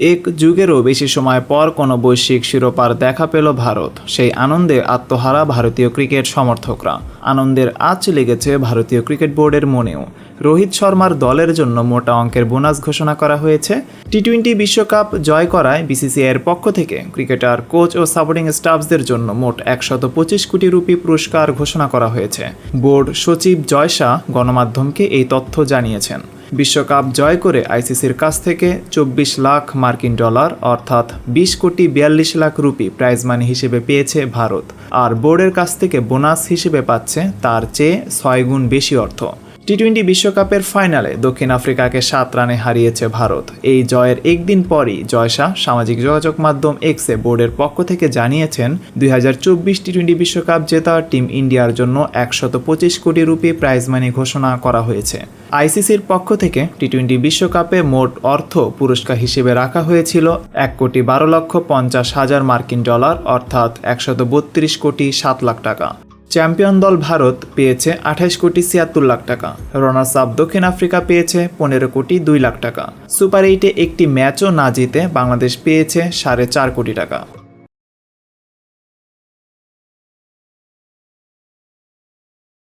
এক যুগেরও বেশি সময় পর কোনো বৈশ্বিক শিরোপার দেখা পেল ভারত। সেই আনন্দে আত্মহারা ভারতীয় ক্রিকেট সমর্থকরা। আনন্দের আঁচ লেগেছে ভারতীয় ক্রিকেট বোর্ডের মনেও। রোহিত শর্মার দলের জন্য মোটা অঙ্কের বোনাস ঘোষণা করা হয়েছে। টি টোয়েন্টি বিশ্বকাপ জয় করায় বিসিসিআইয়ের পক্ষ থেকে ক্রিকেটার, কোচ ও সাপোর্টিং স্টাফসদের জন্য মোট একশত পঁচিশ কোটি রুপি পুরস্কার ঘোষণা করা হয়েছে। বোর্ড সচিব জয় শাহ গণমাধ্যমকে এই তথ্য জানিয়েছেন। বিশ্বকাপ জয় করে আইসিসির কাছ থেকে চব্বিশ লাখ মার্কিন ডলার, অর্থাৎ বিশ কোটি বিয়াল্লিশ লাখ রুপি প্রাইজ মানি হিসেবে পেয়েছে ভারত। আর বোর্ডের কাছ থেকে বোনাস হিসেবে পাচ্ছে তার চেয়ে ছয় গুণ বেশি অর্থ। টি টোয়েন্টি বিশ্বকাপের ফাইনালে দক্ষিণ আফ্রিকাকে সাত রানে হারিয়েছে ভারত। এই জয়ের একদিন পরই জয় শাহ সামাজিক যোগাযোগ মাধ্যম এক্সে বোর্ডের পক্ষ থেকে জানিয়েছেন, দুই হাজার চব্বিশ টি টোয়েন্টি বিশ্বকাপ জেতা টিম ইন্ডিয়ার জন্য একশত পঁচিশ কোটি রুপি প্রাইজ মানি ঘোষণা করা হয়েছে। আইসিসির পক্ষ থেকে টি টোয়েন্টি বিশ্বকাপে মোট অর্থ পুরস্কার হিসেবে রাখা হয়েছিল এক কোটি বারো লক্ষ পঞ্চাশ হাজার মার্কিন ডলার, অর্থাৎ একশত বত্রিশ কোটি সাত লাখ টাকা। চ্যাম্পিয়ন দল ভারত পেয়েছে আঠাইশ কোটি ছিয়াত্তর লাখ টাকা। রানার্স আপ দক্ষিণ আফ্রিকা পেয়েছে পনেরো কোটি দুই লাখ টাকা। সুপার এইটে একটি ম্যাচও না জিতে বাংলাদেশ পেয়েছে সাড়ে চার কোটি টাকা।